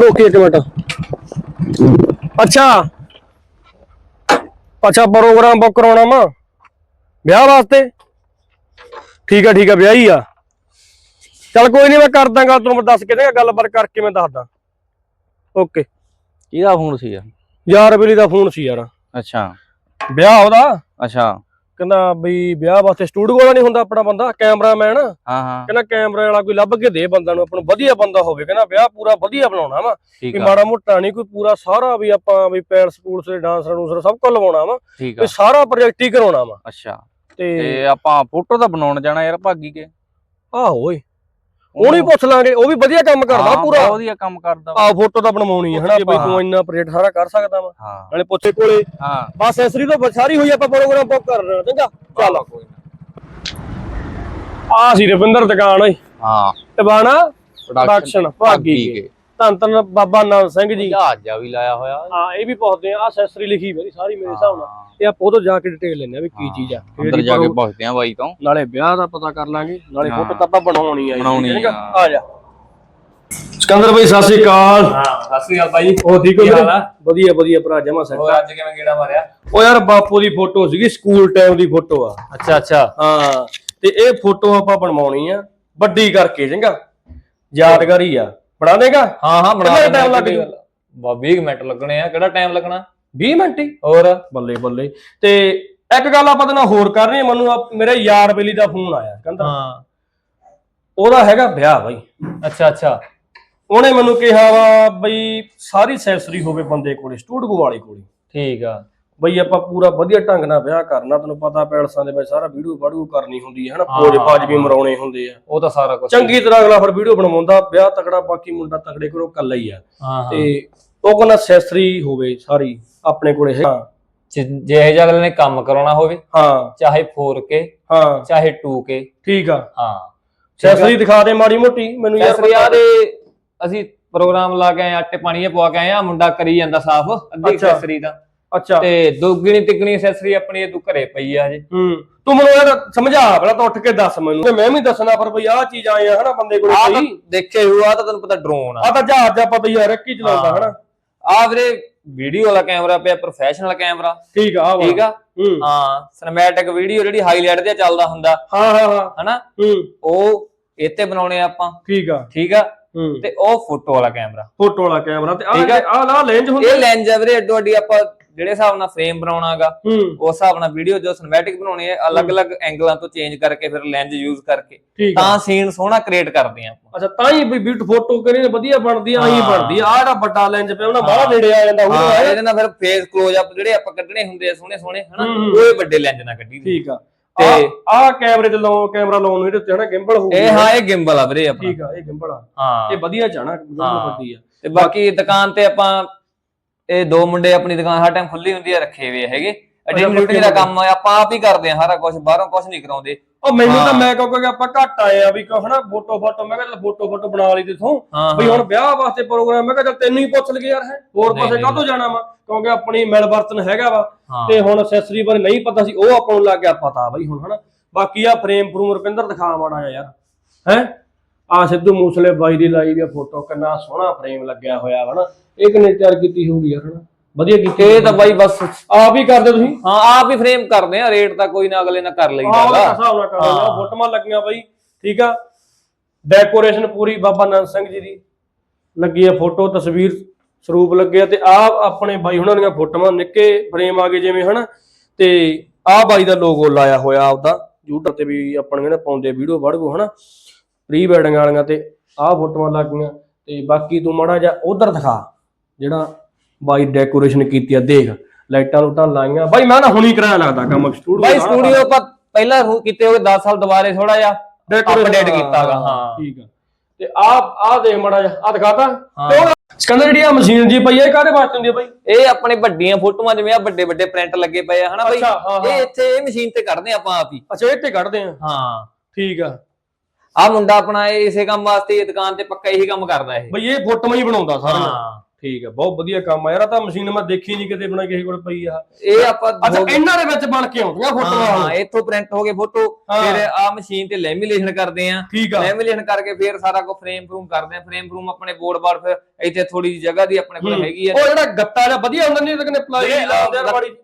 ਰੋਕੀ ਇੱਕ ਮਿੰਟ। ਅੱਛਾ। ਅੱਛਾ ਪ੍ਰੋਗਰਾਮ ਬੁੱਕ ਕਰਾਉਣਾ ਵਾ ਵਿਆਹ ਵਾਸਤੇ? ਠੀਕ ਆ ਠੀਕ ਆ ਵਿਆਹ ਹੀ ਆ। ਚੱਲ ਕੋਈ ਨਹੀਂ ਮੈਂ ਕਰ ਦਾਂਗਾ ਤੈਨੂੰ ਮੈਂ ਦੱਸ ਕੇ ਦੇਗਾ ਗੱਲਬਾਤ ਕਰਕੇ ਮੈਂ ਦੱਸਦਾ। ਓਕੇ। ਕਿਹਦਾ ਫੋਨ ਸੀ ਯਾਰ? ਯਾਰ ਬੇਲੀ ਦਾ ਫੋਨ ਸੀ ਯਾਰ। ਅੱਛਾ। ਵਿਆਹ ਉਹਦਾ? ਅੱਛਾ। ਕਹਿੰਦਾ ਬਈ ਵਿਆਹ ਵਾਸਤੇ ਸਟੂਡੀਓ ਵਾਲਾ ਨਹੀਂ ਹੁੰਦਾ ਆਪਣਾ ਬੰਦਾ ਕੈਮਰਾਮੈਨ ਹਾਂ ਹਾਂ। ਕਹਿੰਦਾ ਕੈਮਰੇ ਵਾਲਾ ਕੋਈ ਲੱਭ ਕੇ ਦੇ ਬੰਦਾ ਨੂੰ ਆਪਾਂ ਨੂੰ ਵਧੀਆ ਬੰਦਾ ਹੋਵੇ ਕਹਿੰਦਾ ਵਿਆਹ ਪੂਰਾ ਵਧੀਆ ਬਣਾਉਣਾ ਵਾ। ਵੀ ਮਾੜਾ ਮੋਟਾ ਨਹੀਂ ਕੋਈ ਪੂਰਾ ਸਾਰਾ ਵੀ ਆਪਾਂ ਵੀ ਪੈਲਸ ਪੂਲਸ ਦੇ ਡਾਂਸਰ ਡੂਸਰ ਸਭ ਕੁਝ ਲਵਾਉਣਾ ਵਾ ਵੀ ਸਾਰਾ ਪ੍ਰੋਜੈਕਟ ਹੀ ਕਰਾਉਣਾ ਵਾ। ਅੱਛਾ। ਤੇ ਤੇ ਆਪਾਂ ਫੋਟੋ ਤਾਂ ਬਣਾਉਣ ਜਾਣਾ ਯਾਰ ਭਾਗੀ ਕੇ? ਆਹੋ ਓਏ। ਉਹਨੂੰ ਹੀ ਪੁੱਛ ਲਾਂਗੇ ਉਹ ਵੀ ਵਧੀਆ ਕੰਮ ਕਰਦਾ ਪੂਰਾ। ਬਹੁਤ ਵਧੀਆ ਕੰਮ ਕਰਦਾ। ਆਹ ਫੋਟੋ ਤਾਂ ਬਣਵਾਉਣੀ ਹੈ ਹਨਾ ਬਈ। ਤੂੰ ਇੰਨਾ ਪ੍ਰੋਜੈਕਟ ਸਾਰਾ ਕਰ ਸਕਦਾ ਵਾ। ਨਾਲੇ ਪੁੱਛੇ ਕੋਲੇ ਹਾਂ। ਬਸ ਐਸਰੀ ਤੋਂ ਸਾਰੀ ਹੋਈ ਆਪਾਂ ਪ੍ਰੋਗਰਾਮ ਬੁੱਕ ਕਰ ਲੈਣਾ ਚੰਗਾ? ਚੱਲ। ਕੋਈ ਆ ਸੀ ਰਵਿੰਦਰ ਦੁਕਾਨ ਓਏ। ਹਾਂ। ਟਿਵਾਣਾ ਪ੍ਰੋਡਕਸ਼ਨ ਭਾਗੀ ਕੇ ਧੰਨ ਧੰਨ ਬਾਬਾ ਨਾਨਕ ਸਿੰਘ ਜੀ। ਜਹਾਜ਼ਾ ਵੀ ਲਾਇਆ ਹੋਇਆ। ਹਾਂ ਇਹ ਵੀ ਪੁੱਛਦੇ ਆ ਅਸੈਸਰੀ ਲਿਖੀ ਮੇਰੀ ਸਾਰੀ ਮੇਰੇ ਹਿਸਾਬ ਨਾਲ। ਇਹ ਆਪਾਂ ਉਧਰ ਜਾ ਕੇ ਡਿਟੇਲ ਲੈਣੇ ਆ ਵੀ ਕੀ ਚੀਜ਼ ਆ। ਅੰਦਰ ਜਾ ਕੇ ਪੁੱਛਦੇ ਆ ਬਾਈ ਤੋਂ। ਨਾਲੇ ਵਿਆਹ ਦਾ ਪਤਾ ਕਰ ਲਾਂਗੇ ਨਾਲੇ। ਫੋਟੋ ਤਾਂ ਆਪਾਂ ਬਣਾਉਣੀ ਆ ਠੀਕ ਆ। ਆ ਜਾ। ਸਿਕੰਦਰ ਭਾਈ ਸਤਿ ਸ੍ਰੀ ਅਕਾਲ। ਹਾਂ ਸਤਿ ਸ੍ਰੀ ਅਕਾਲ ਭਾਈ ਉਹ ਠੀਕ ਹੋ? ਵਧੀਆ ਵਧੀਆ ਭਰਾ ਜਮਾ ਸੈਟ ਹੋਰ ਅੱਜ ਕਿਵੇਂ ਗੇੜਾ ਮਾਰਿਆ? ਉਹ ਯਾਰ ਬਾਪੂ ਦੀ ਫੋਟੋ ਸੀਗੀ ਸਕੂਲ ਟਾਈਮ ਦੀ ਫੋਟੋ ਆ। ਅੱਛਾ ਅੱਛਾ। ਹਾਂ ਤੇ ਇਹ ਫੋਟੋ ਆਪਾਂ ਬਣਵਾਉਣੀ ਆ ਵੱਡੀ ਕਰਕੇ ਚੰਗਾ। ਯਾਦਗਾਰੀ ਆ। ਬਣਾ ਦੇਗਾ? ਹਾਂ ਹਾਂ ਬਣਾ ਕਿੰਨਾ ਦਿੰਦੇ time ਲੱਗ ਜੂ? ਬਾ 20 ਮਿੰਟ ਲੱਗਣੇ ਆ। ਕਿਹੜਾ ਟਾਈਮ ਲੱਗਣਾ? 20 ਮਿੰਟ ਹੀ। ਹੋਰ? ਬੱਲੇ ਬੱਲੇ। ਤੇ ਇੱਕ ਗੱਲ ਆਪਾਂ ਤੇ ਨਾਲ ਹੋਰ ਕਰਨੀ ਆ, ਮੈਨੂੰ ਆ- ਮੇਰੇ ਯਾਰ ਬੇਲੀ ਦਾ ਫੋਨ ਆਇਆ ਕਹਿੰਦਾ। ਹਾਂ। ਉਹਦਾ ਹੈਗਾ ਵਿਆਹ ਬਾਈ। ਅੱਛਾ ਅੱਛਾ। ਉਹਨੇ ਮੈਨੂੰ ਕਿਹਾ ਵਾ ਬਈ ਸਾਰੀ ਸੈਸਰੀ ਹੋਵੇ ਬੰਦੇ ਕੋਲੇ ਸਟੂਡੀਓ ਵਾਲੇ ਕੋਲੇ। ਠੀਕ ਆ। ਬਈ ਆਪਾਂ ਪੂਰਾ ਵਧੀਆ ਢੰਗ ਨਾਲ ਵਿਆਹ ਕਰਨਾ ਤੈਨੂੰ ਪਤਾ ਪੈਲਸਾਂ ਦੇ ਵਿੱਚ ਸਾਰਾ ਵੀਡੀਓ ਵਾੜੂ ਕਰਨੀ ਹੁੰਦੀ ਹੈ ਹਨਾ। ਪੋਜ ਪਾਜ ਵੀ ਮਰਾਉਣੇ ਹੁੰਦੇ ਆ। ਉਹ ਤਾਂ ਸਾਰਾ ਕੁਝ ਚੰਗੀ ਤਰ੍ਹਾਂ ਅਗਲਾ ਫਿਰ ਵੀਡੀਓ ਬਣਵਾਉਂਦਾ ਵਿਆਹ ਤਕੜਾ ਬਾਕੀ ਮੁੰਡਾ ਤਕੜੇ ਕੋਲੋਂ ਕੱਲਾ ਹੀ ਆ। ਤੇ ਉਹ ਕਹਿੰਦਾ ਸੈਸਰੀ ਹੋਵੇ ਸਾਰੀ ਆਪਣੇ ਕੋਲੇ ਹੈ। ਜੇ ਇਹ ਅਗਲੇ ਨੇ ਕੰਮ ਕਰਾਉਣਾ ਹੋਵੇ ਹਾਂ। ਚਾਹੇ 4K ਹਾਂ। ਚਾਹੇ 2K ਠੀਕ ਆ। ਹਾਂ। ਸੈਸਰੀ ਦਿਖਾ ਦੇ ਮਾੜੀ ਮੋਟੀ ਮੈਨੂੰ ਯਾਰ ਯਾਰ ਇਹ ਅਸੀਂ ਪ੍ਰੋਗਰਾਮ ਲਾ ਕੇ ਆਏ ਆਟੇ ਪਾਣੀ ਪਵਾ ਕੇ ਆਏ ਆ ਮੁੰਡਾ ਕਰੀ ਜਾਂਦਾ ਸਾਫ਼ ਅੱਧੀ ਅੱਛਾ। ਐਕਸੈਸਰੀ ਦਾ। ਅੱਛਾ। ਤੇ ਦੁੱਗਣੀ ਤਿੱਗਣੀ ਐਕਸੈਸਰੀ ਆਪਣੀ ਇਹ ਤੂੰ ਘਰੇ ਪਈ ਆ ਹਜੇ। ਹੂੰ। ਤੂੰ ਮੈਨੂੰ ਯਾਰ ਸਮਝਾ ਪਹਿਲਾਂ ਤਾਂ ਉੱਠ ਕੇ ਦੱਸ ਮੈਨੂੰ। ਤੇ ਮੈਂ ਵੀ ਦੱਸਣਾ ਪਰ ਬਈ ਆਹ ਚੀਜ਼ ਆਏ ਆ ਹਨਾ ਬੰਦੇ ਕੋਲੇ ਆ ਦੇਖੇ ਹੋਊ ਆ ਤਾਂ ਤੈਨੂੰ ਪਤਾ ਡਰੋਨ ਆ। ਆ ਤਾਂ ਜਹਾਜ਼ ਦਾ ਪਤਾ ਯਾਰ ਕੀ ਚਲਾਉਂਦਾ ਹਾਂ। ਹਨਾ। ਆ ਵੀਰੇ ਵੀਡੀਓ ਵਾਲਾ ਕੈਮਰਾ ਪਿਆ ਪ੍ਰੋਫੈਸ਼ਨਲ ਕੈਮਰਾ ਠੀਕ ਆ ਵਾਲਾ। ਠੀਕ ਆ? ਹੂੰ। ਹਾਂ ਸਿਨੇਮੈਟਿਕ ਵੀਡੀਓ ਜਿਹੜੀ ਹਾਈਲਾਈਟ ਤੇ ਚੱਲਦਾ ਹੁੰਦਾ। ਹਾਂ ਹਾਂ ਹਾਂ। ਹਨਾ? ਹੂੰ। ਉਹ ਇੱਥੇ ਬਣਾਉਣੇ ਆ ਆਪਾਂ। ਠੀਕ ਆ। ਠੀਕ ਆ? ਹੂੰ। ਤੇ ਉਹ ਫੋਟੋ ਵਾਲਾ ਕੈਮਰਾ ਫੋਟੋ ਵਾਲਾ ਕੈਮਰਾ ਤੇ ਆ। ਲਾ ਲੈਂਜ ਹੁੰਦਾ ਇਹ ਲੈਂਜ ਆ। ਵੀਰੇ ਅੱਡੋ ਅੱਡੀ ਆਪਾਂ ਜਿਹੜੇ ਹਿਸਾਬ ਨਾਲ ਫਰੇਮ ਬਣਾਉਣਾਗਾ ਉਸ ਹਿਸਾਬ ਨਾਲ ਵੀਡੀਓ ਜੋ ਸਿਨੇਮੈਟਿਕ ਬਣਾਉਣੀ ਹੈ ਅਲੱਗ-ਅਲੱਗ ਐਂਗਲਾਂ ਤੋਂ ਚੇਂਜ ਕਰਕੇ ਫਿਰ ਲੈਂਜ ਯੂਜ਼ ਕਰਕੇ ਤਾਂ ਸੀਨ ਸੋਹਣਾ ਕ੍ਰੀਏਟ ਕਰਦੇ ਆ ਆਪਾਂ। ਅੱਛਾ ਤਾਂ ਹੀ ਵੀ ਬਿਊਟੀ ਫੋਟੋ ਕਰੀ ਵਧੀਆ ਬਣਦੀ ਆ ਆਹੀ ਹਾਂ। ਬਣਦੀ ਆ। ਆਹ ਜਿਹੜਾ ਵੱਡਾ ਲੈਂਜ ਪਿਆ ਉਹਨਾਂ ਬਾਹਰ। ਨੇੜੇ ਆ ਜਾਂਦਾ ਹਾਂ ਉਹ ਇਹਦੇ ਨਾਲ ਫਿਰ ਫੇਸ ਕਲੋਜ਼ ਅਪ ਜਿਹੜੇ ਆਪਾਂ ਕੱਢਣੇ ਹੁੰਦੇ ਆ ਸੋਹਣੇ ਸੋਹਣੇ ਹਨਾ। ਉਹ ਵੱਡੇ ਲੈਂਜ ਨਾਲ ਕੱਢੀ ਠੀਕ ਆ। ਤੇ- ਤੇ ਆਹ ਕੈਮਰੇ ਤੇ ਲਾਉ ਕੈਮਰਾ ਲਾਉਣ ਨੂੰ ਇਹਦੇ ਉੱਤੇ ਹਨਾ ਗਿੰਬਲ ਹੋਊਗੀ ਇਹ ਹਾਂ ਇਹ ਗਿੰਬਲ ਆ ਵੀਰੇ ਆਪਣਾ। ਠੀਕ ਆ ਇਹ ਗਿੰਬਲ ਆ। ਹਾਂ। ਇਹ ਵਧੀਆ ਜਾਣਾ ਗਿੰਬਲ ਹਾਂ। ਵੱਡੀ ਆ। ਤੇ ਬਾਕੀ ਦੁਕਾਨ ਤੇ ਆਪਾਂ ਇਹ ਦੋ ਮੁੰਡੇ ਆਪਣੀ ਦੁਕਾਨ ਹਰ ਟਾਈਮ ਖੁੱਲੀ ਹੁੰਦੀ ਹੈ ਰੱਖੇ ਹੋਏ ਹੈਗੇ। ਐਡਮਿਨਿਸਟ੍ਰੇਟਿਵ ਦਾ ਕੰਮ ਆਪਾਂ ਆਪ ਹੀ ਕਰਦੇ ਆ ਸਾਰਾ ਕੁਝ ਬਾਹਰੋਂ ਕੁਝ ਨਹੀਂ ਕਰਾਉਂਦੇ। ਉਹ ਮੈਨੂੰ ਤਾਂ। ਮੈਂ ਕਿਉਂਕਿ ਆਪਾਂ ਘੱਟ ਆਏ ਆ ਵੀ ਕਹੋ ਹਨਾ ਫੋਟੋ ਫੋਟੋ ਮੈਂ ਕਿਹਾ ਫੋਟੋ ਫੋਟੋ ਬਣਾ ਲਈ ਤੇਥੋਂ ਵੀ ਹੁਣ ਵਿਆਹ ਵਾਸਤੇ ਪ੍ਰੋਗਰਾਮ ਮੈਂ ਕਿਹਾ ਚੱਲ ਤੈਨੂੰ ਹੀ ਪੁੱਛ ਲਈਏ ਯਾਰ ਹੈ। ਹੋਰ ਪਾਸੇ। ਕਾਹਤੋਂ ਜਾਣਾ ਵਾ? ਕਿਉਂਕਿ ਆਪਣੀ ਮਿਲ ਵਰਤਨ ਹੈਗਾ ਵਾ। ਤੇ ਹੁਣ ਅਸੈਸਰੀ ਬਾਰੇ ਨਹੀਂ ਪਤਾ ਸੀ ਉਹ ਆਪਾਂ ਨੂੰ ਲੱਗ ਗਿਆ ਪਤਾ ਬਈ ਹੁਣ ਹਨਾ। ਬਾਕੀ ਆ ਫਰੇਮ ਫਰੂਮ ਰੁਪਿੰਦਰ ਦਿਖਾ ਮਾੜਾ ਯਾਰ ਹੈ। ਆ ਸਿੱਧੂ ਮੂਸਲੇ ਬਾਈ ਦੀ ਲਾਈ ਵੀ ਆ ਫੋਟੋ ਕਿੰਨਾ ਸੋਹਣਾ ਫਰੇਮ ਲੱਗਿਆ ਹੋਇਆ ਵਾ ਨਾ। ਇਹ ਕਿੰਨੇ ਤਿਆਰ ਕੀਤੀ ਹੋਊਗੀ ਯਾਰ ਹਨਾ ਵਧੀਆ ਕੀਤੀ ਇਹ ਤਾਂ ਬਾਈ ਬਸ ਆਪ ਹੀ ਕਰਦੇ ਤੁਸੀਂ? ਹਾਂ ਆਪ ਹੀ ਫਰੇਮ ਕਰਦੇ ਆ ਰੇਟ ਤਾਂ ਕੋਈ ਨਾ ਅਗਲੇ ਨਾਲ ਕਰ ਆਹ ਲਈਦਾ ਵਾ ਹਿਸਾਬ ਨਾਲ ਕਰ ਹਾਂ। ਫੋਟੋਆਂ ਲੱਗੀਆਂ ਬਾਈ ਠੀਕ ਆ? ਡੈਕੋਰੇਸ਼ਨ ਪੂਰੀ ਬਾਬਾ ਨੰਦ ਸਿੰਘ ਜੀ ਦੀ ਲੱਗੀ ਆ ਫੋਟੋ ਤਸਵੀਰ ਸਰੂਪ ਲੱਗੇ ਤੇ ਆ ਆਪਣੇ ਬਾਈ ਹੁਣਾਂ ਦੀਆਂ ਫੋਟੋਆਂ ਨਿੱਕੇ ਫਰੇਮ ਆ ਗਏ ਜਿਵੇਂ ਹਨਾ। ਤੇ ਆ ਬਾਈ ਦਾ ਲੋਗੋ ਲਾਇਆ ਹੋਇਆ ਆਪਦਾ YouTube ਤੇ ਵੀ ਆਪਣੇ ਜਿਹੜੇ ਪਾਉਂਦੇ ਵੀਡੀਓ ਵੜਗੋ ਹਨਾ। ਪ੍ਰੀ ਵੈਡਿੰਗ ਵਾਲੀਆਂ ਤੇ ਆਹ ਫੋਟੋਆਂ ਲੱਗੀਆਂ ਤੇ ਬਾਕੀ ਤੂੰ ਮਾੜਾ ਜਿਹਾ ਉਧਰ ਦਿਖਾ ਜਿਹੜਾ ਬਾਈ ਡੈਕੋਰੇਸ਼ਨ ਕੀਤੀ ਆ ਦੇਖ। ਲਾਈਟਾਂ ਲੂਟਾਂ ਲਾਈਆਂ। ਬਾਈ ਮੈਂ ਨਾ ਹੁਣੀ ਕਰਾਇਆ ਲੱਗਦਾ ਕੰਮ ਸਟੂਡੀਓ ਬਾਈ ਸਟੂਡੀਓ ਆਪਾਂ ਪਹਿਲਾਂ ਕੀਤੇ ਹੋਏ 10 ਸਾਲ ਦੁਬਾਰੇ ਥੋੜਾ ਜਿਹਾ ਅਪਡੇਟ ਕੀਤਾਗਾ ਹਾਂ। ਠੀਕ ਆ। ਤੇ ਆ ਆ ਦੇਖ ਮੜਾ ਜਾ ਆ ਦਿਖਾਤਾ? ਹਾਂ। ਤੇ ਸਿਕੰਦਰ ਜਿਹੜੀ ਆ ਮਸ਼ੀਨ ਜੀ ਪਈ ਆ ਇਹ ਕਾਹਦੇ ਵਾਸਤੇ ਹੁੰਦੀ ਆ ਬਾਈ? ਇਹ ਆਪਣੇ ਵੱਡੀਆਂ ਫੋਟੋਆਂ ਜਿਵੇਂ ਆ ਵੱਡੇ ਵੱਡੇ ਪ੍ਰਿੰਟ ਲੱਗੇ ਪਏ ਆ ਹਨਾ ਬਾਈ? ਹਾਂ, ਹਾਂ। ਇਹ ਇੱਥੇ ਇਹ ਮਸ਼ੀਨ ਤੇ ਕੱਢਦੇ ਆਪਾਂ ਆਪ ਹੀ। ਅੱਛਾ ਤੇ ਕੱਢਦੇ ਆ। ਹਾਂ। ਠੀਕ ਆ। ਆ ਮੁੰਡਾ ਆਪਣਾ ਇਹ ਇਸੇ ਕੰਮ ਵਾਸਤੇ ਇਹ ਦੁਕਾਨ ਤੇ ਪੱਕਾ ਇਹੀ ਕੰਮ ਕਰਦਾ ਇਹ। ਬਈ ਇਹ ਫੋਟੋਆਂ ਹੀ ਬਣਾਉਂਦਾ ਸਾਰਾ। ਹਾਂ। ਠੀਕ ਆ ਬਹੁਤ ਵਧੀਆ ਕੰਮ ਆ ਯਾਰ ਆਹ ਤਾਂ ਮਸ਼ੀਨ ਮੈਂ ਦੇਖੀ ਨਹੀਂ ਕਿਤੇ ਬਣਾ ਕਿਸੇ ਕੋਲ ਪਈ ਆ। ਇਹ ਆਪਾਂ ਅੱਛਾ ਹੋ- ਇਹਨਾਂ ਦੇ ਵਿੱਚ ਬਣ ਕੇ ਆਉਂਦੀਆਂ ਹਾਂ ਫੋਟੋਆਂ ਹਾਂ ਇੱਥੋਂ ਪ੍ਰਿੰਟ ਹੋ ਗਏ ਫੋਟੋ ਹਾਂ। ਫਿਰ ਆ ਮਸ਼ੀਨ ਤੇ ਲੈਮੀਨੇਸ਼ਨ ਕਰਦੇ ਆ। ਠੀਕ ਆ। ਲੈਮੀਨੇਸ਼ਨ ਕਰਕੇ ਫਿਰ ਸਾਰਾ ਕੁਝ ਫਰੇਮ ਫਰੂਮ ਕਰਦੇ ਆ। ਫਰੇਮ ਫਰੂਮ ਆਪਣੇ ਬੋਰਡ ਬਾਰ ਫਿਰ ਇੱਥੇ ਥੋੜੀ ਜਿਹੀ ਜਗ੍ਹਾ ਦੀ ਆਪਣੇ ਕੋਲ ਹੂੰ। ਹੈਗੀ ਆ। ਉਹ ਜਿਹੜਾ ਗੱਤਾ ਜਿਹਾ ਵਧੀਆ ਹੁੰਦਾ ਨਹੀਂ ਲੇਕਿਨ ਪਲਾਈ ਵੀਰੇ, ਲਾ ਦਿਆ ਗੱਤ- ਮਾੜੀ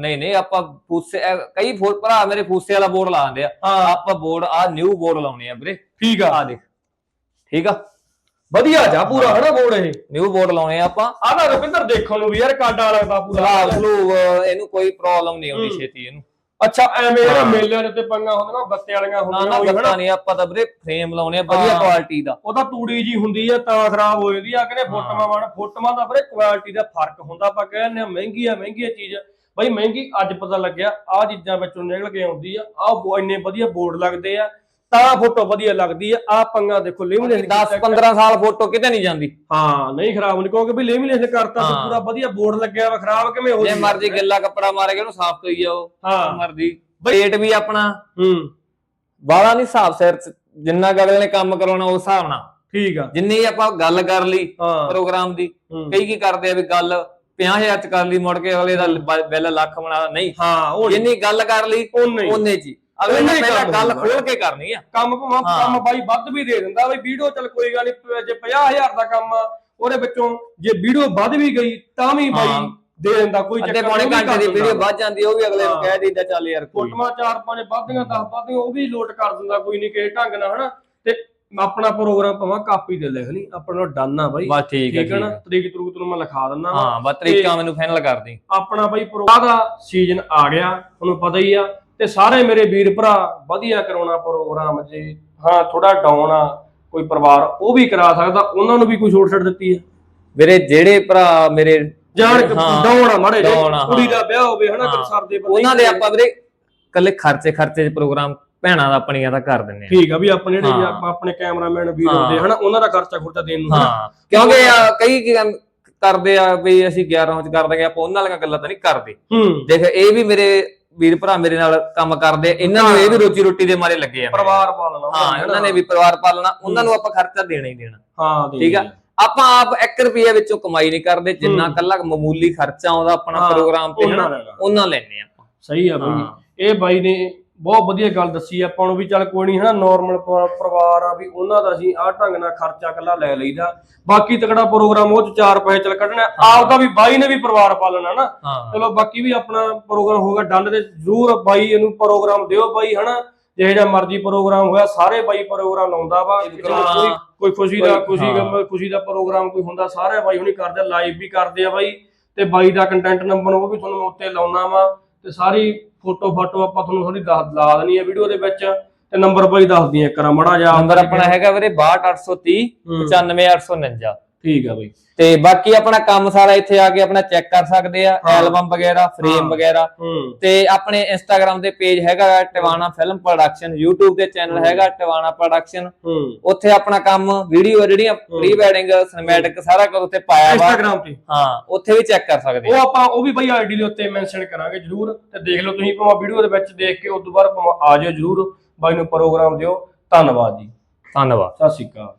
ਨਹੀਂ ਨਹੀਂ ਆਪਾਂ ਫੂਸੇ ਇਹ ਕਈ ਫੋ- ਭਰਾ ਮੇਰੇ ਫੂਸੇ ਵਾਲਾ ਬੋਰਡ ਲਾ ਦਿੰਦੇ ਆ। ਹਾਂ। ਆਪਾਂ ਬੋਰਡ ਆ ਨਿਊ ਬੋਰਡ ਲਾਉਣੇ ਆ ਵੀਰੇ। ਠੀਕ ਆ। ਆ ਦੇਖ। ਠੀਕ ਆ? ਵਧੀਆ ਜਾ ਪੂਰਾ ਹਨਾ ਬੋਰਡ ਇਹ? ਨਿਊ ਬੋਰਡ ਲਾਉਣੇ ਆ ਆਪਾਂ। ਆਹ ਤਾਂ ਰਵਿੰਦਰ ਦੇਖਣ ਨੂੰ ਵੀ ਯਾਰ ਕਾਡਾ ਲੱਗਦਾ ਪੂਰਾ। ਸਲਾਬ ਸਲੂਬ ਇਹਨੂੰ ਕੋਈ ਪ੍ਰੋਬਲਮ ਨਹੀਂ ਆਉਂਦੀ। ਛੇਤੀ ਇਹਨੂੰ। ਅੱਛਾ ਐਵੇਂ ਜਿਹੜਾ। ਮੇਲਿਆਂ ਦੇ ਉੱਤੇ ਪੰਗਾ ਹੁੰਦੀਆਂ ਗੱਤੇ ਵਾਲੀਆਂ ਨਾ ਹੁੰਦੀਆਂ ਨਾ ਗੱਤਾ ਹਨਾ? ਨਹੀਂ ਆਪਾਂ ਤਾਂ ਵੀਰੇ ਫਰੇਮ ਲਾਉਣੇ ਆ ਵਧੀਆ ਹਾਂ। ਕੁਆਲਿਟੀ ਦਾ। ਉਹ ਤਾਂ ਤੂੜੀ ਜੀ ਹੁੰਦੀ ਆ ਤਾਂ ਖਰਾਬ ਹੋ ਜਾਂਦੀ ਆ ਕਹਿੰਦੇ ਫੋਟੋਆਂ ਵਾਲਾ ਫੋਟੋਆਂ ਦਾ ਵੀਰੇ ਕੁਆਲਿਟੀ ਦਾ ਫ਼ਰਕ ਹੁੰਦਾ ਆਪਾਂ ਕਹਿੰਦੇ ਆ ਮਹਿੰਗੀ ਆ ਮਹਿੰਗੀ ਆ ਚੀਜ਼। ਬਈ ਮਹਿੰਗੀ ਅੱਜ ਪਤਾ ਲੱਗਿਆ ਆਹ ਚੀਜ਼ਾਂ ਵਿੱਚੋਂ ਨਿਕਲ ਕੇ ਆਉਂਦੀ ਆ ਆਹ ਇੰਨੇ ਵਧੀਆ ਬੋਰਡ ਲੱਗਦੇ ਆ ਤਾਂ ਫੋਟੋ ਵਧੀਆ ਲੱਗਦੀ ਆ ਆਹ ਪੰਗਾ ਦੇਖੋ ਲਿਮਿਨੇਸ਼ਨ 10 15 ਸਾਲ ਫੋਟੋ ਕਿਤੇ ਨਹੀਂ ਜਾਂਦੀ। ਹਾਂ ਨਹੀਂ ਖਰਾਬ ਨਹੀਂ ਕਿਉਂਕਿ ਵੀ ਲਿਮਿਨੇਸ਼ਨ ਕਰਤਾ ਤੇ। ਪੂਰਾ ਵਧੀਆ ਬੋਰਡ ਲੱਗਿਆ ਵਾ ਖਰਾਬ ਕਿਵੇਂ ਹੋ ਜੇ? ਮਰਜ਼ੀ ਗਿੱਲਾ ਕੱਪੜਾ ਮਾਰੇਗਾ ਉਹਨੂੰ ਸਾਫ਼ ਕਰੀ ਜਾਓ ਹਾਂ। ਮਰਜ਼ੀ। ਰੇਟ ਵੀ ਆਪਣਾ। ਹੂੰ। ਬਾਲਾ ਨਹੀਂ ਹਿਸਾਬ ਸਿਰ ਜਿੰਨਾ ਕੁ ਅਗਲੇ ਨੇ ਕੰਮ ਕਰਾਉਣਾ ਉਸ ਹਿਸਾਬ ਨਾਲ। ਠੀਕ ਆ। ਜਿੰਨੀ ਆਪਾਂ ਗੱਲ ਕਰ ਲਈ ਪ੍ਰੋਗਰਾਮ ਦੀ। ਕਈ ਕੀ ਕਰਦੇ ਆ ਵੀ ਗੱਲ 50000 ਚ ਕਰ ਲਈ ਮੁੜ ਕੇ ਅਗਲੇ ਦਾ ਬ- ਬਿੱਲ ਲੱਖ ਬਣਾ ਨਹੀਂ ਹਾਂ ਉਹ ਜਿੰਨੀ ਗੱਲ ਕਰ ਲਈ ਉਹਨੇ ਜੀ ਅਗਲੇ ਨੇ ਹੀ ਪਹਿਲਾਂ ਕੰਮ ਗੱਲ। ਖੋਲ ਕੇ ਕਰਨੀ ਆ ਕੰਮ ਭਾਵੇਂ ਹਾਂ। ਕੰਮ ਬਾਈ ਵੱਧ ਵੀ ਦੇ ਦਿੰਦਾ ਬਈ ਵੀਡੀਓ ਚੱਲ ਕੋਈ ਗੱਲ ਨਹੀਂ ਜੇ 50000 ਦਾ ਕੰਮ ਆ ਉਹਦੇ ਵਿੱਚੋਂ ਜੇ ਵੀਡੀਓ ਵੱਧ ਵੀ ਗਈ ਤਾਂ ਵੀ ਬਾਈ ਹਾਂ। ਦੇ ਦਿੰਦਾ ਕੋਈ ਅੱਧੇ ਚੱਕਰ ਪੌਣੇ ਨਹੀਂ, ਉਹ ਵੀ ਘੰਟੇ ਦੀ ਵੀਡੀਓ। ਵੱਧ ਜਾਂਦੀ ਉਹ ਵੀ ਅਗਲੇ ਨੂੰ ਹਾਂ। ਕਹਿ ਦਿੰਦਾ ਚੱਲ ਯਾਰ ਕੋਈ ਫੋਟੋਆਂ ਚਾਰ ਪੰਜ ਵੱਧਦੀਆਂ 10 ਵੱਧਦੀਆਂ ਉਹ ਵੀ ਲੋਟ ਕਰ ਦਿੰਦਾ ਕੋਈ ਨਹੀਂ ਕਿਸੇ ਢੰਗ ਨਾਲ ਹਨਾ ਆਪਣਾ ਪ੍ਰੋਗਰਾਮ ਭਾਵੇਂ ਕਾਪੀ ਤੇ ਲਿਖ ਲਈ ਆਪਣਾ ਡਨ ਬਾਈ। ਬਸ ਠੀਕ ਹੈ ਨਾ? ਤਰੀਕ ਤਰੂਕ ਨੂੰ ਮੈਂ ਲਿਖਾ ਦਿੰਦਾ ਹਾਂ ਬਸ ਤਰੀਕਾ ਮੈਨੂੰ ਫਾਈਨਲ ਕਰ ਦੇ। ਆਪਣਾ ਬਾਈ ਪ੍ਰੋਗਰਾਮ ਦਾ ਸੀਜ਼ਨ ਆ ਗਿਆ ਤੁਹਾਨੂੰ ਪਤਾ ਹੀ ਆ। ਤੇ ਸਾਰੇ ਮੇਰੇ ਵੀਰ ਭਰਾ ਵਧੀਆ ਕਰਾਉਣਾ ਪ੍ਰੋਗਰਾਮ ਜੇ। ਹਾਂ ਥੋੜਾ ਡਾਊਨ ਆ ਕੋਈ ਪਰਿਵਾਰ ਉਹ ਵੀ ਕਰਾ ਸਕਦਾ ਉਹਨਾਂ ਨੂੰ ਵੀ ਕੋਈ ਛੋਟ ਛੱਡ ਦਿੱਤੀ ਹੈ ਵੀਰੇ ਜਿਹੜੇ ਭਰਾ ਮੇਰੇ ਜਾਣ ਆ ਮਾੜੇ ਕੁੜੀ। ਦਾ ਵਿਆਹ ਹੋਵੇ ਹਨਾ ਸਰ ਦੇ ਉਹਨਾਂ ਦੇ ਆਪਾਂ ਵੀਰੇ ਕੱਲੇ ਖਰਚੇ ਖਰਚੇ ਪ੍ਰੋਗਰਾਮ ਭੈਣਾਂ ਦਾ ਆਪਣੀਆਂ ਦਾ ਕਰ ਦਿੰਨੇ ਆ ਠੀਕ ਆ ਵੀ ਆਪਣੇ ਜਿਹੜੇ ਹਾਂ। ਆਪਾਂ ਆਪਣੇ ਕੈਮਰਾਮੈਨ ਵੀਰ ਹਾਂ। ਹੁੰਦੇ ਹਨਾ ਉਹਨਾਂ ਦਾ ਖਰਚਾ ਖੁਰਚਾ ਦੇਣ ਨੂੰ। ਹਾਂ ਕਿਉਂਕਿ ਆ, ਕਈ ਕੀ ਕਰਨ- ਕਰਦੇ ਆ ਵੀ ਅਸੀਂ 11 ਚ ਕਰ ਦਾਂਗੇ ਆਪਾਂ ਉਹਨਾਂ ਵਾਲੀਆਂ ਗੱਲਾਂ ਤਾਂ ਨਹੀਂ ਕਰਦੇ ਹੂੰ ਦੇਖ ਇਹ ਵੀ ਮੇਰੇ ਵੀਰ ਭਰਾ ਮੇਰੇ ਨਾਲ ਕੰਮ ਕਰਦੇ ਆ ਇਹਨਾਂ ਨੂੰ ਇਹ ਵੀ ਰੋਜੀ ਰੋਟੀ ਦੇ ਮਾਰੇ ਲੱਗੇ ਆ ਪਰਿਵਾਰ ਪਾਲਣਾ ਹਾਂ ਇਹਨਾਂ ਨੇ ਵੀ ਪਰਿਵਾਰ ਪਾਲਣਾ ਉਹਨਾਂ ਨੂੰ ਆਪਾਂ ਖਰਚਾ ਦੇਣਾ ਹੀ ਦੇਣਾ ਹਾਂ ਠੀਕ ਆ ਆਪਾਂ ਆਪ 1 ਰੁਪਿਆ ਵਿੱਚੋਂ ਕਮਾਈ ਨਹੀਂ ਕਰਦੇ ਜਿੰਨਾ। ਕੱਲਾ ਮਾਮੂਲੀ ਖਰਚਾ ਆਉਂਦਾ ਆਪਣਾ ਹਾਂ, ਪ੍ਰੋਗਰਾਮ ਤੇ ਉਹਨਾਂ ਹਨਾ ਲੈਣਾ। ਉਹਨਾਂ ਲੈਣੇ ਆਪਾਂ ਸਹੀ ਆ ਬਈ ਹਾਂ। ਇਹ ਬਾਈ ਨੇ ਬਹੁਤ ਵਧੀਆ ਗੱਲ ਦੱਸੀ ਆਪਾਂ ਨੂੰ ਵੀ ਚੱਲ ਕੋਈ ਨਹੀਂ ਹਨਾ ਨਾਰਮਲ ਪਰਿਵਾਰ ਆ ਵੀ ਉਹਨਾਂ ਦਾ ਅਸੀਂ ਆਹ ਢੰਗ ਨਾਲ ਖਰਚਾ ਕੱਲਾ ਲੈ ਲਈਦਾ। ਬਾਕੀ ਤਕੜਾ ਪ੍ਰੋਗਰਾਮ ਉਹ ਚ ਚਾਰ ਪੈਸੇ ਚੱਲ ਕੱਢਣਾ ਆਪ ਦਾ ਵੀ ਬਾਈ ਨੇ ਵੀ ਪਰਿਵਾਰ ਪਾਲਣਾ ਨਾ। ਚਲੋ ਬਾਕੀ ਵੀ ਆਪਣਾ ਪ੍ਰੋਗਰਾਮ ਹੋਗਾ ਡੰਡ ਤੇ ਜ਼ਰੂਰ ਬਾਈ ਇਹਨੂੰ ਪ੍ਰੋਗਰਾਮ ਦਿਓ ਬਾਈ ਹਨਾ। ਜਿਹੇ ਜਿਹਾ ਮਰਜ਼ੀ ਪ੍ਰੋਗਰਾਮ ਹੋਇਆ ਸਾਰੇ ਬਾਈ ਪ੍ਰੋਗਰਾਮ ਲਾਉਂਦਾ ਵਾ। ਕੋਈ ਕੋਈ ਖੁਸ਼ੀ ਦਾ ਖੁਸ਼ੀ। ਗਮ ਖੁਸ਼ੀ ਦਾ ਪ੍ਰੋਗਰਾਮ ਕੋਈ ਹੁੰਦਾ ਸਾਰੇ ਬਾਈ ਹੁਣੀ ਕਰਦੇ ਲਾਈਵ ਵੀ ਕਰਦੇ ਆ ਬਾਈ। ਤੇ ਬਾਈ ਦਾ ਕੰਟੈਂਟ ਨੰਬਰ ਉਹ ਵੀ ਤੁਹਾਨੂੰ ਉੱਤੇ ਲਾਉਣਾ ਵਾ। ਤੇ ਸਾਰੀ ਫੋਟੋ ਫਾਟੋ ਆਪਾਂ ਤੁਹਾਨੂੰ ਥੋੜੀ ਦੱਸ ਲਾ ਦੇਣੀ ਆ ਵੀਡੀਓ ਦੇ ਵਿੱਚ ਤੇ ਨੰਬਰ ਬਾਈ ਦੱਸ ਦਈਏ ਕਰਾਂ ਮੜਾ ਜਾ ਨੰਬਰ ਆਪਣਾ ਹੈਗਾ ਵੀਰੇ 62830 ਹੂੰ। 95849 ਠੀਕ ਆ ਬਾਈ। ਤੇ ਬਾਕੀ ਆਪਣਾ ਕੰਮ ਸਾਰਾ ਇੱਥੇ ਆ ਕੇ ਆਪਣਾ ਚੈੱਕ ਕਰ ਸਕਦੇ ਆ। ਐਲਬਮ ਵਗੈਰਾ ਫਰੇਮ। ਵਗੈਰਾ। ਤੇ ਆਪਣੇ ਇੰਸਟਾਗ੍ਰam ਤੇ ਪੇਜ ਹੈਗਾ ਟਿਵਾਣਾ ਫਿਲਮ ਪ੍ਰੋਡਕਸ਼ਨ YouTube ਤੇ ਚੈਨਲ ਹੈਗਾ ਟਿਵਾਣਾ ਪ੍ਰੋਡਕਸ਼ਨ ਉੱਥੇ ਆਪਣਾ ਕੰਮ ਵੀਡੀਓ ਜਿਹੜੀਆਂ ਪ੍ਰੀ ਵੈਡਿੰਗ ਸਿਨੇਮੈਟਿਕ ਸਾਰਾ ਕੁਝ ਉੱਥੇ ਪਾਇਆ ਵਾ। ਇੰਸਟਾਗ੍ਰam ਤੇ? ਹਾਂ ਉੱਥੇ ਵੀ ਚੈੱਕ ਕਰ ਸਕਦੇ ਉਹ ਆਪਾਂ ਉਹ ਵੀ ਬਾਈ ਆਈਡੀ ਦੇ ਉੱਤੇ ਮੈਂਸ਼ਨ ਕਰਾਂਗੇ ਜਰੂਰ। ਤੇ ਦੇਖ ਲਓ ਤੁਸੀਂ ਭਾਵੇਂ ਵੀਡੀਓ ਦੇ ਵਿੱਚ ਦੇਖ ਕੇ ਉਸ ਤੋਂ ਬਾਅਦ ਆ ਜਾਓ ਜਰੂਰ। ਬਾਈ ਨੂੰ ਪ੍ਰੋਗਰਾਮ ਦਿਓ। ਧੰਨਵਾਦ ਜੀ। ਧੰਨਵਾਦ। ਸਤਿ ਸ਼੍ਰੀ ਅਕਾਲ।